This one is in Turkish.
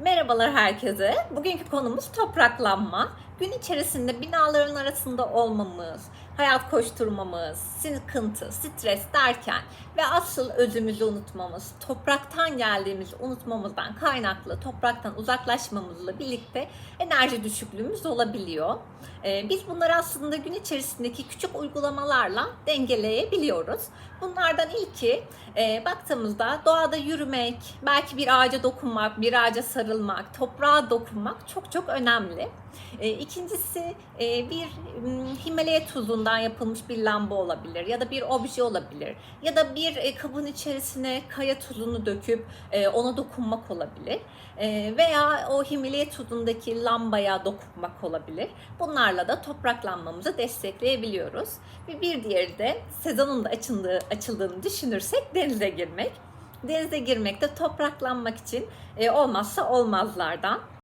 Merhabalar herkese. Bugünkü konumuz topraklanma. Gün içerisinde binaların arasında olmamız, hayat koşturmamız, sıkıntı, stres derken ve asıl özümüzü unutmamız, topraktan geldiğimizi unutmamızdan kaynaklı topraktan uzaklaşmamızla birlikte enerji düşüklüğümüz olabiliyor. Ee, Biz bunları aslında gün içerisindeki küçük uygulamalarla dengeleyebiliyoruz. Bunlardan ilki e, baktığımızda doğada yürümek, belki bir ağaca dokunmak, bir ağaca sarılmak, toprağa dokunmak çok çok önemli. E, ikincisi e, bir Himalaya tuzundan yapılmış bir lamba olabilir ya da bir obje olabilir ya da bir e, kabın içerisine kaya tuzunu döküp e, ona dokunmak olabilir veya o Himalaya tuzundaki lambaya dokunmak olabilir. Bunlarla da topraklanmamızı destekleyebiliyoruz. Ve bir diğeri de sezonun da açıldığı, açıldığını düşünürsek denize girmek. Denize girmek de topraklanmak için olmazsa olmazlardan.